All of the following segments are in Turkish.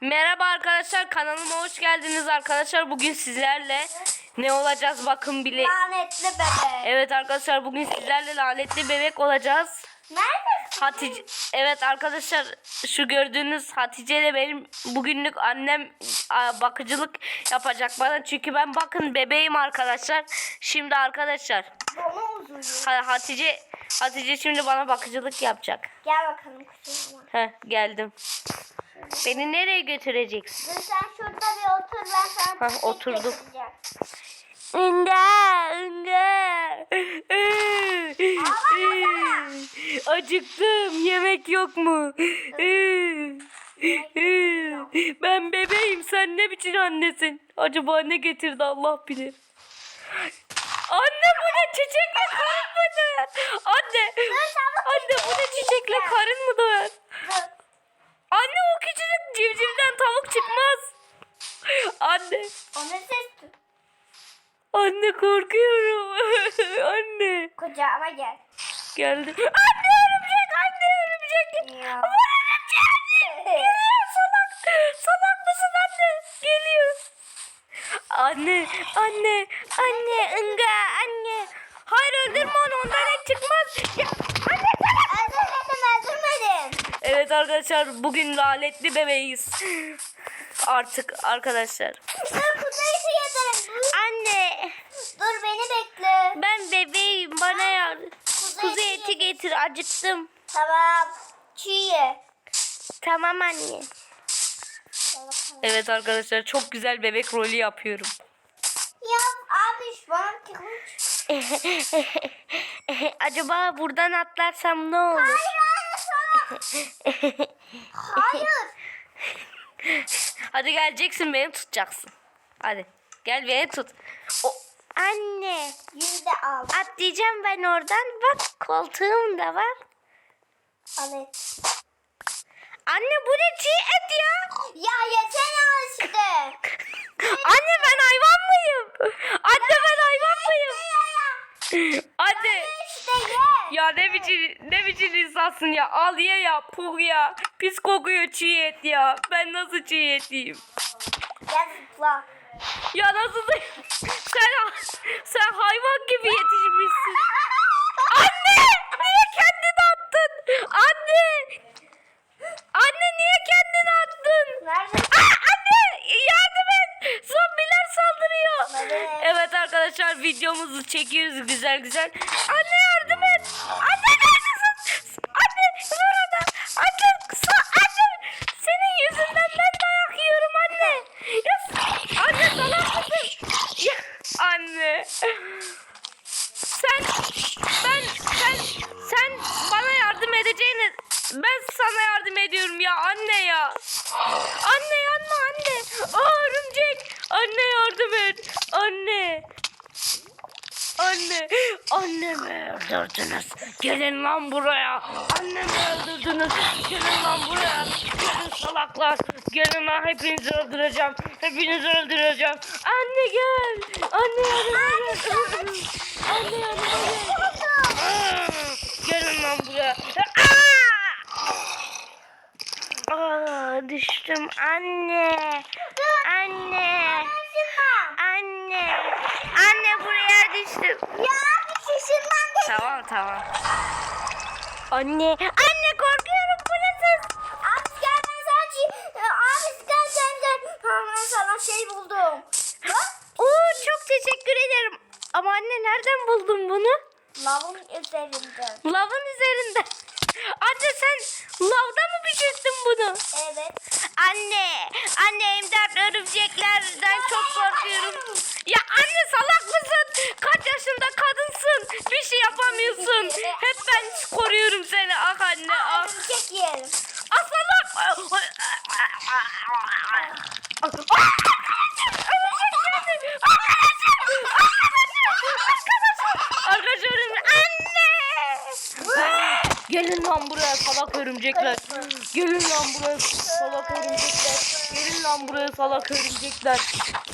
Merhaba arkadaşlar kanalıma hoş geldiniz arkadaşlar. Bugün sizlerle ne olacağız bakın bile. Lanetli bebek. Evet arkadaşlar bugün sizlerle lanetli bebek olacağız. Neredesin? Hatice Evet arkadaşlar şu gördüğünüz Hatice ile benim bugünlük annem bakıcılık yapacak bana. Çünkü ben bakın bebeğim arkadaşlar. Şimdi arkadaşlar Hatice Hatice şimdi bana bakıcılık yapacak. Gel bakalım kucağıma. Heh geldim. Beni nereye götüreceksin? Dur sen şurada bir otur ben sana Hah, şey oturdum. Inga, Inga. Acıktım. Yemek yok mu? Ben bebeğim. Sen ne biçim annesin? Acaba ne getirdi Allah bilir. Anne bu ne çiçekle karın mı doyar? Anne. Anne bu ne çiçekle karın mı doyar? Anne o küçücük civcivden tavuk çıkmaz. Anne. O ne ses? Anne korkuyorum. anne. Kucağıma gel. Geldi. Anne örümcek, anne örümcek. Ya. Aman örümcek. Geliyor salak. Salak mısın anne? Geliyor. Anne, anne, anne, ınga, anne. Hayır öldürme onu ondan et çıkmaz. Ya, anne salak. Öldürmedim öldürmedim. Evet arkadaşlar bugün lanetli bebeğiz. Artık arkadaşlar. Yedim. Anne Dur beni bekle. ben bebeğim bana yardım. Kuzu Kuzu eti eti getir acıktım. Tamam. Çiğ ye. Tamam anne. Evet arkadaşlar çok güzel bebek rolü yapıyorum. Ya abi şu an. Acaba buradan atlarsam ne olur? Hayır hayır. Hadi geleceksin beni tutacaksın. Hadi gel beni tut. O, anne Yüzde al. atlayacağım ben oradan. Bak koltuğum da var. Al et. Anne bu ne çiğ et ya? Ya yesene işte. Anne ben hayvan mıyım? Anne ben hayvan mıyım? Anne. Ye. Ya ne biçim ne biçim insansın ya. Al ye ya puh ya. Pis kokuyor çiğ et ya. Ben nasıl çiğ et yiyeyim? Gel zıpla. Ya nasıl sen sen hayvan gibi yetişmişsin. Anne niye kendini attın? Anne. Anne niye kendini attın? Nerede? Aa, anne et. Zombiler saldırıyor. Evet. Arkadaşlar videomuzu çekiyoruz güzel güzel. Anne yardım et. Anne neredesin? Anne burada. Anne sa- anne senin yüzünden ben dayak yiyorum anne. Anne salak mısın? Ya, anne. Sen ben sen sen bana yardım edeceğine ben sana yardım ediyorum ya anne ya. Anne yanma anne. Aa örümcek. Anne yardım et. Anne. Anne. Annemi öldürdünüz. Gelin lan buraya. Annemi öldürdünüz. Gelin lan buraya. Gelin salaklar. Gelin lan hepinizi öldüreceğim. Hepinizi öldüreceğim. Anne gel. Anne yardıma gel. Anne yardıma gel. Gelin lan buraya. Aa! Düştüm. Anne. Anne. Anne buraya düştüm. Ya bir şişirmem de. Tamam tamam. Anne. Anne korkuyorum bu ne ses? Abi gel ben sana çiğ. Abi gel gel gel. Ben sana şey buldum. Bak. Oo çok teşekkür ederim. Ama anne nereden buldun bunu? Lavın üzerinde. Lavın üzerinde. Anne sen lavda mı pişirdin bunu? Evet. Anne, anne imdat örümceklerden çok korkuyorum. Ya anne salak mısın? Kaç yaşında kadınsın? Bir şey yapamıyorsun. Hep ben koruyorum seni. Ah anne Örümcek yiyelim. Salak. Arkadaşlarım anne. Gelin lan buraya salak örümcekler. Gelin lan buraya salak örümcekler. Gelin lan buraya salak örümcekler.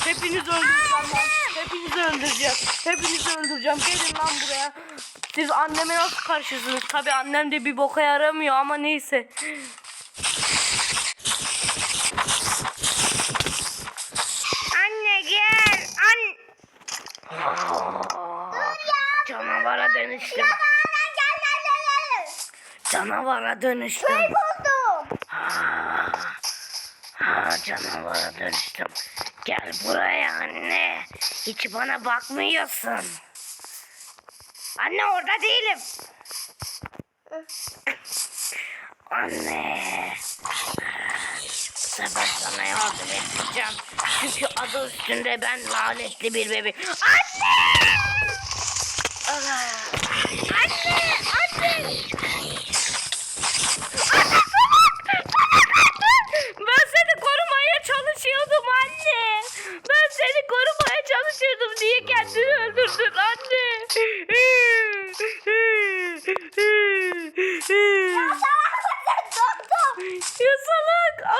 Hepinizi öldüreceğim lan. Hepinizi öldüreceğim. Hepinizi öldüreceğim. Gelin lan buraya. Siz anneme nasıl karşısınız? Tabi annem de bir boka yaramıyor ama neyse. Anne gel. An Canavara dönüştüm. Canavara dönüştüm. Ha, ha, canavara dönüştüm. Gel buraya anne. Hiç bana bakmıyorsun. Anne orada değilim. Anne. Bu sana yardım edeceğim. Çünkü adı üstünde ben lanetli bir bebek. Anne! Anne! Anne! Ben seni korumaya çalışıyordum anne. Ben seni korumaya çalışıyordum. Niye kendini öldürdün anne? Doktor. ya salak. Aa,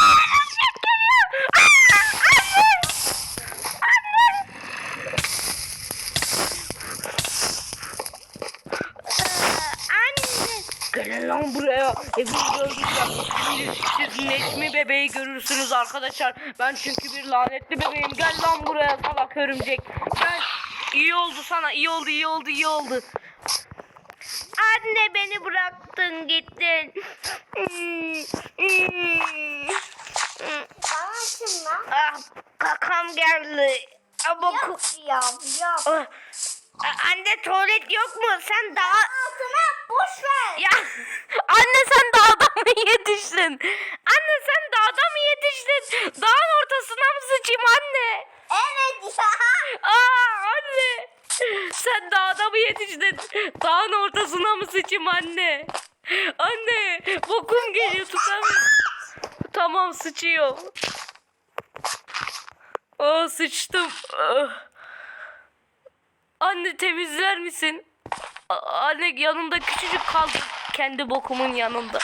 aa, eşek geliyor. Aa, anne. Anne. Gelin lan buraya. Evimi gördükler. Siz Necmi bebeği görürsünüz arkadaşlar. Ben çünkü bir lanetli bebeğim. Gel lan buraya salak örümcek. Gel. İyi oldu sana. iyi oldu, iyi oldu, iyi oldu. Anne beni bıraktın gittin. Bana açın lan. ah, kakam geldi. Ama Yap yap yap. Ah, a- anne tuvalet yok mu? Sen daha... Altına boş ver. Ya anne sen dağda mı yetiştin? Anne sen dağda mı yetiştin? Dağın ortasına mı sıçayım anne? Evet ya. Aa anne. Sen dağda mı yetiştin? Dağın ortasına mı sıçayım anne? Anne bokum geliyor tutamıyorum. Tamam sıçıyor. Aa sıçtım. Ah. Anne temizler misin? A- Anne yanında küçücük kaldı. Kendi bokumun yanında.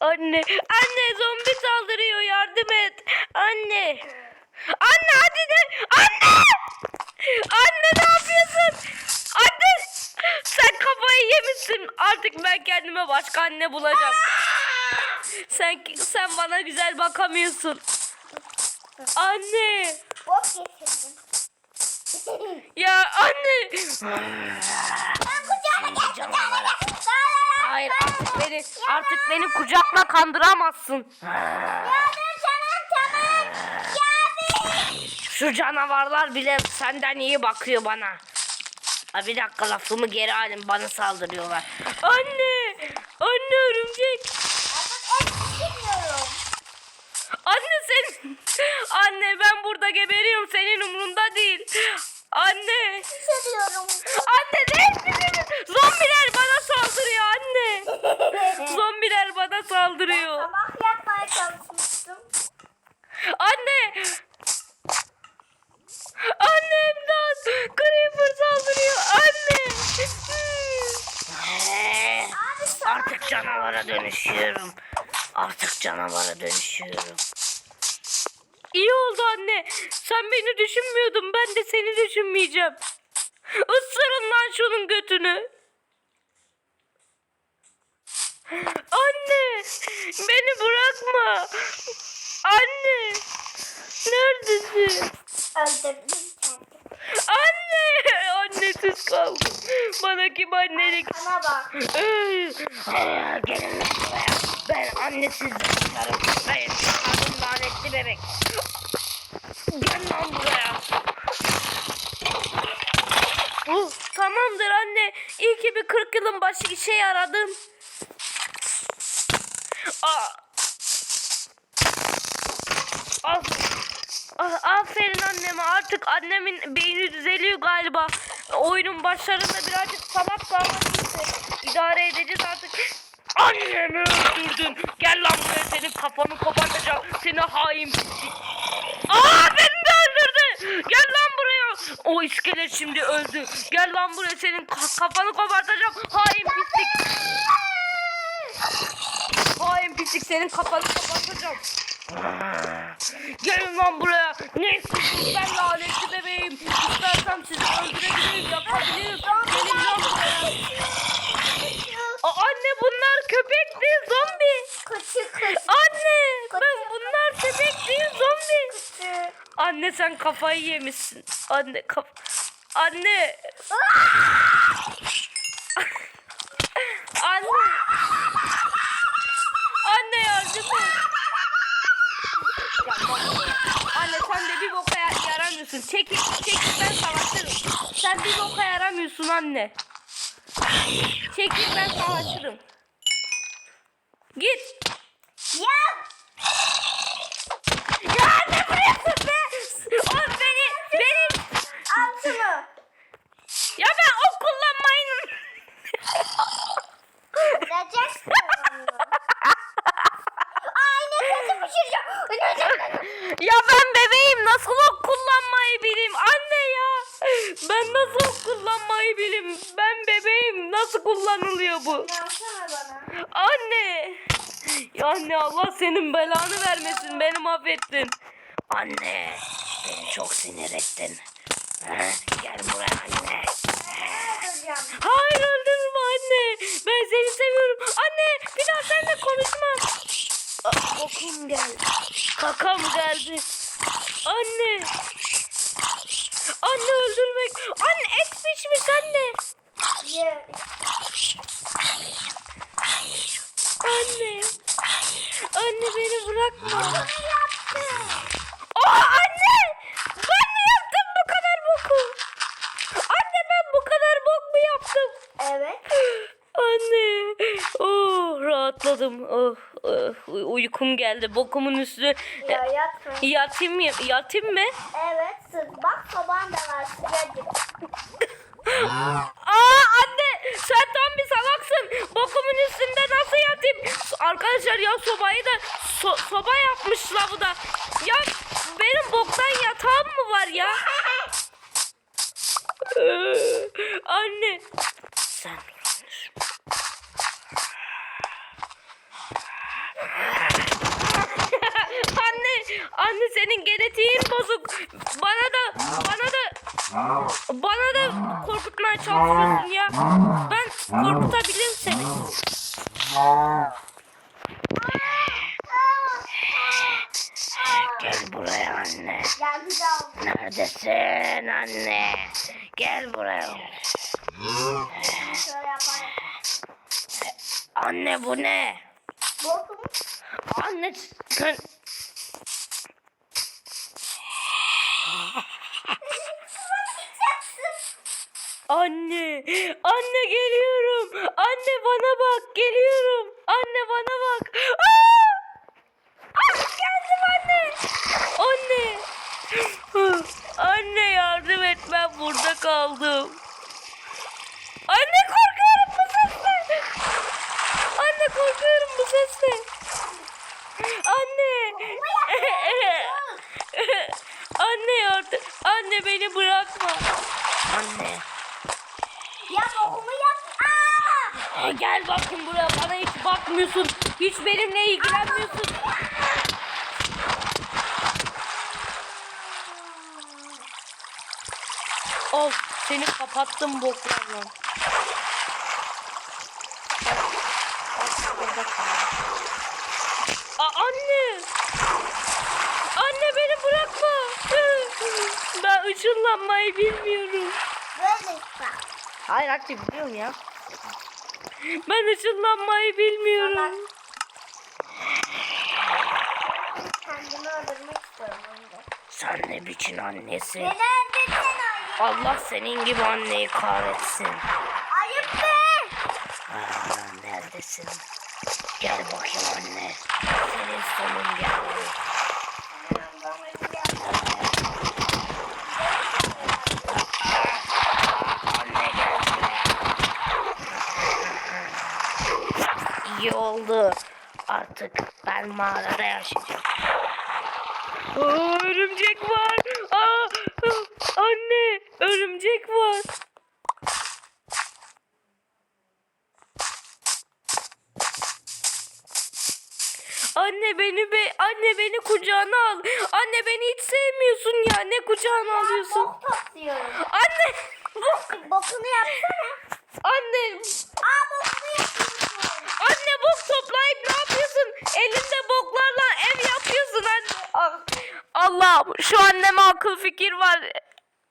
Anne, anne zombi saldırıyor yardım et. Anne. Anne hadi de. Anne! Anne ne yapıyorsun? Anne! Sen kafayı yemişsin. Artık ben kendime başka anne bulacağım. Sen sen bana güzel bakamıyorsun. Anne! Bok getirdim. Ya anne! Ben kucağına gel kucağına gel. Hayır artık beni artık beni kucakla kandıramazsın. Ya dur tamam bir. Şu canavarlar bile senden iyi bakıyor bana. Ha bir dakika lafımı geri alayım bana saldırıyorlar. Anne örümcek! Artık et pişirmiyorum. Anne sen... Anne ben burada geberiyorum senin umrunda değil. Anne! Pişiriyorum. Anne ne? Zombiler bana saldırıyor anne. Zombiler bana saldırıyor. Sabah yapmaya çalışmıştım. Anne! Anne imdat! Creeper saldırıyor anne! Artık canavara dönüşüyorum. Artık canavara dönüşüyorum. İyi oldu anne. Sen beni düşünmüyordun. Ben de seni düşünmeyeceğim. Isırın lan şunun götünü. Anne! Beni bırakma. Anne! Neredesin? öldürdüm. Anne! Annesiz kaldım. Bana kim annelik Sana bak. Aa, Gelin lan buraya. Ben annesiz yaşarım. Ben lanetli bebek. Gel lan buraya. Uh, tamamdır anne. İyi ki bir 40 yılın başı işe yaradım. Aa. Al. Ah, aferin anneme artık annemin beyni düzeliyor galiba. Oyunun başlarında birazcık salak davranıştı. İdare edeceğiz artık. Annemi öldürdün. Gel lan buraya senin kafanı kopartacağım. Seni hain pislik. Öldürdü. Gel lan buraya. O iskelet şimdi öldü. Gel lan buraya senin ka- kafanı kopartacağım. Hain pislik. Hain pislik senin kafanı kapatacağım. Gelin lan buraya. Ne istiyorsunuz ben lanetli bebeğim. İstersem sizi öldürebilirim yapabilirim. Gelin lan buraya. Aa, anne bunlar köpek değil zombi. Küçük küçük Anne ben bunlar köpek değil zombi. küçük. Anne sen kafayı yemişsin. Anne kaf... Anne. Anne. Anne yardım et. Anne sen de bir boka ya- yaramıyorsun. Çekil, çekil ben savaşırım. Sen bir boka yaramıyorsun anne. Çekil ben savaşırım. Git. Ya Ya ne vuruyorsun be? O beni, beni. al şunu. Ya ben ok kullanmayın. Öleceksin onu. Ay nefesim pişireceğim. Ya ben bebeğim nasıl ok kullanmayı bileyim anne ya. Ben nasıl ok kullanmayı bileyim. Ben bebeğim nasıl kullanılıyor bu? Anne. Ya anne Allah senin belanı vermesin beni mahvettin. Anne beni çok sinir ettin. Ha, Gel buraya anne. Hayır öldürme anne. Ben seni seviyorum. Anne bir daha seninle konuşmam. Aa, Bokum geldi. Kakam geldi. Anne. Anne öldürmek. Anne et pişmiş anne. Ye. Anne. Anne beni bırakma. Ne yaptın? Aa anne. Ben mi yaptım bu kadar boku? Anne ben bu kadar bok mu yaptım? Evet. Anne. Oh rahatladım. Oh, oh, uy- uykum geldi. Bokumun üstüne Ya yatma. yatayım mı? Yatayım mı? Evet soban da var sıcacık. Aa anne sen tam bir salaksın. Bokumun üstünde nasıl yatayım? Arkadaşlar ya sobayı da so- soba yapmış lavı da. Ya benim boktan yatağım mı var ya? Anne. Sen konuş. anne, anne senin genetiğin bozuk. Bana da, bana da, bana da korkutmaya çalışıyorsun ya. Ben korkutabilirim seni. Gel buraya anne. Neredesin anne? Gel buraya. Anne bu ne? Anne sen... Anne, anne geliyorum. Anne bana bak, geliyorum. Anne bana bak. Aa! Ah, geldim anne. Anne. Anne yardım et ben burada kaldım. Anne korkuyorum bu sesle. Anne korkuyorum bu sesle. Anne. Anne yardım. Anne beni bırakma. Anne. Ya bokumu yap. Gel bakın buraya bana hiç bakmıyorsun. Hiç benimle ilgilenmiyorsun. Of seni kapattım boklarla. Aa, anne. Anne beni bırakma. Ben ışınlanmayı bilmiyorum. Böyle bak. Hayır artık biliyorum ya. Ben ışınlanmayı bilmiyorum. Kendimi öldürmek istiyorum. Sen ne biçim annesin? Neden dedin? Allah senin gibi anneyi kahretsin. Ayıp be. Aa, neredesin? Gel bakayım anne. Senin sonun geldi. Anne gel buraya. İyi oldu. Artık ben mağarada yaşayacağım. Aa, örümcek var. Aa, anne örümcek var. Anne beni be anne beni kucağına al. Anne beni hiç sevmiyorsun ya. Ne kucağına alıyorsun? Bok topluyorum. Anne. Bokunu yapsana. Anne. Aa bokunu yapıyorsun. Anne bok toplayıp ne yapıyorsun? Elinde boklarla ev yapıyorsun anne. Ah, Allah'ım şu anneme akıl fikir var.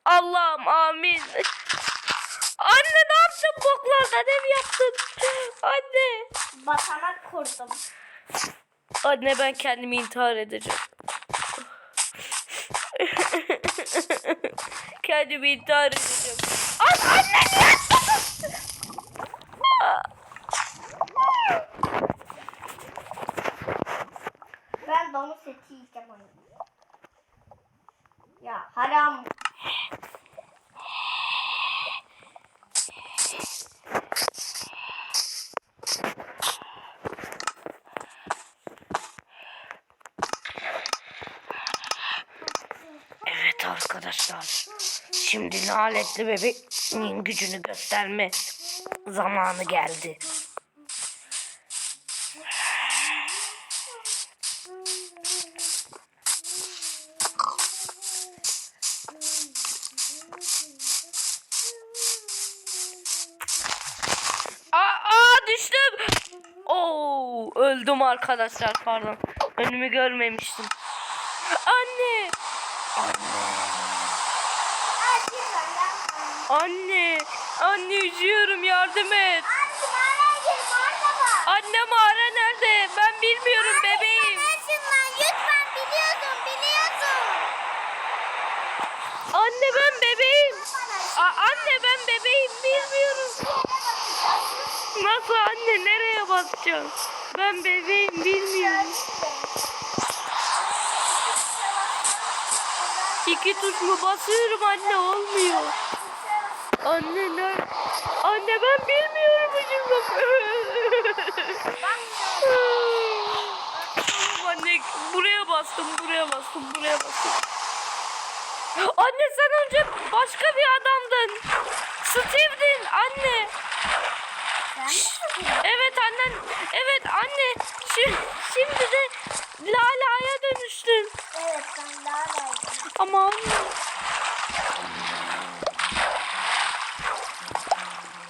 Allah'ım amin. Anne ne yaptın boklardan ev yaptın? Anne. Basamak kurdum. Anne ben kendimi intihar edeceğim. kendimi intihar edeceğim. An anne niye Ben domuz eti yiyeceğim onu. Ya haram. Evet arkadaşlar. Şimdi lanetli bebeğin gücünü gösterme zamanı geldi. Öldüm arkadaşlar pardon. Önümü görmemiştim. Anne. Hadi ben yapmam. Anne. Anne üşüyorum yardım et. Gir mağarada bak. Anne mağara nerede? Ben bilmiyorum bebeğim. Nesin lan lütfen biliyorsun biliyorsun. Anne ben bebeğim. Aa, anne ben bebeğim bilmiyorum. Nasıl anne nereye basacağım? Ben bebeğim bilmiyorum. İki tuş mu basıyorum anne olmuyor. Anne ne? Anne ben bilmiyorum Tamam anne buraya bastım buraya bastım buraya bastım. Anne sen önce başka bir adamdın. Steve'din anne. Evet annen. Evet anne. Şimdi, şimdi de Lala'ya dönüştün. Evet ben daha layıkım. Ama anne.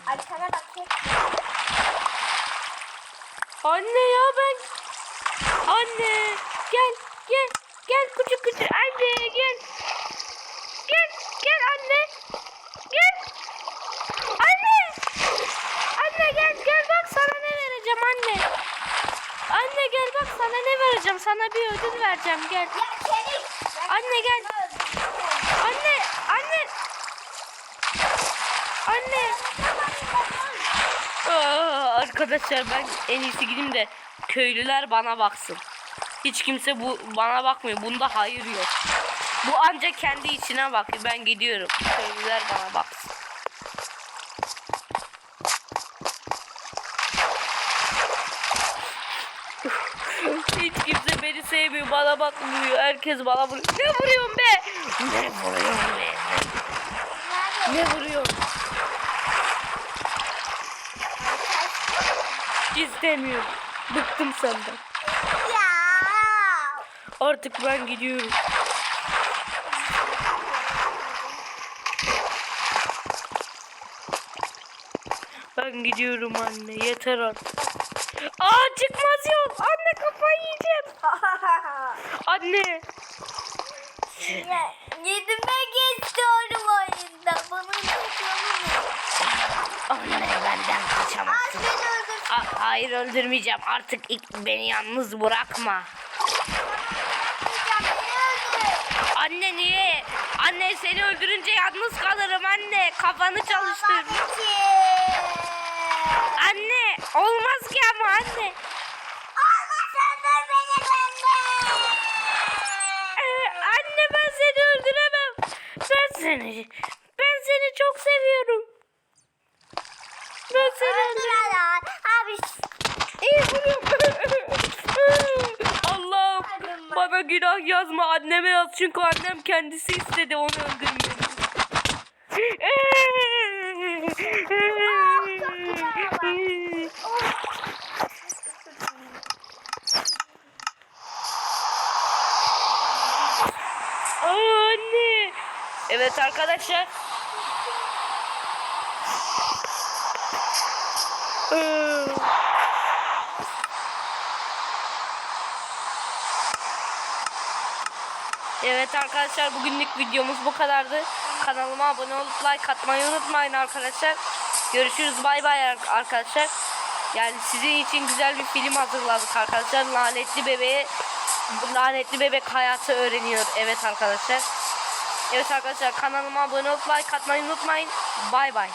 Arkana bak hep. Anne ya ben. Anne gel gel gel küçük küçük anne gel. Gel gel anne. Gel. Anne. Anne gel gel bak sana ne vereceğim anne. Anne gel bak sana ne vereceğim. Sana bir ödül vereceğim gel. Ya kedi. Anne gel. Anne anne. Anne. Aa, arkadaşlar ben en iyisi gideyim de köylüler bana baksın. Hiç kimse bu bana bakmıyor. Bunda hayır yok. Bu ancak kendi içine bakıyor. Ben gidiyorum. Köylüler bana baksın. Hiç kimse beni sevmiyor. Bana bakmıyor. Herkes bana vuruyor. Ne vuruyorsun be? Ne vuruyorsun be? Ne vuruyorsun? İstemiyorum. Bıktım senden. Ya. Artık ben gidiyorum. Ben gidiyorum anne. Yeter artık. Aa çıkmaz yok. Anne kafayı yiyeceğim. Anne. ya. Yedirmek istiyorum oyunda. Bunun çocuğunu Anne benden kaçamazsın. Beni öldür. A- hayır öldürmeyeceğim. Artık ilk beni yalnız bırakma. Anne niye? Anne seni öldürünce yalnız kalırım anne. Kafanı çalıştır. Anne olmaz ki ama anne. Ee, anne ben seni öldüremem. Ben seni ben seni çok seviyorum. Ben seni Öldür öldüremem. İyi vuruyorum. Allah'ım bana günah yazma anneme yaz çünkü annem kendisi istedi onu öldürmeyi. Anne. Evet arkadaşlar. Ee, Evet arkadaşlar bugünlük videomuz bu kadardı. Kanalıma abone olup like atmayı unutmayın arkadaşlar. Görüşürüz bay bay ar- arkadaşlar. Yani sizin için güzel bir film hazırladık arkadaşlar. Lanetli bebeğe lanetli bebek hayatı öğreniyor. Evet arkadaşlar. Evet arkadaşlar kanalıma abone olup like atmayı unutmayın. Bay bay.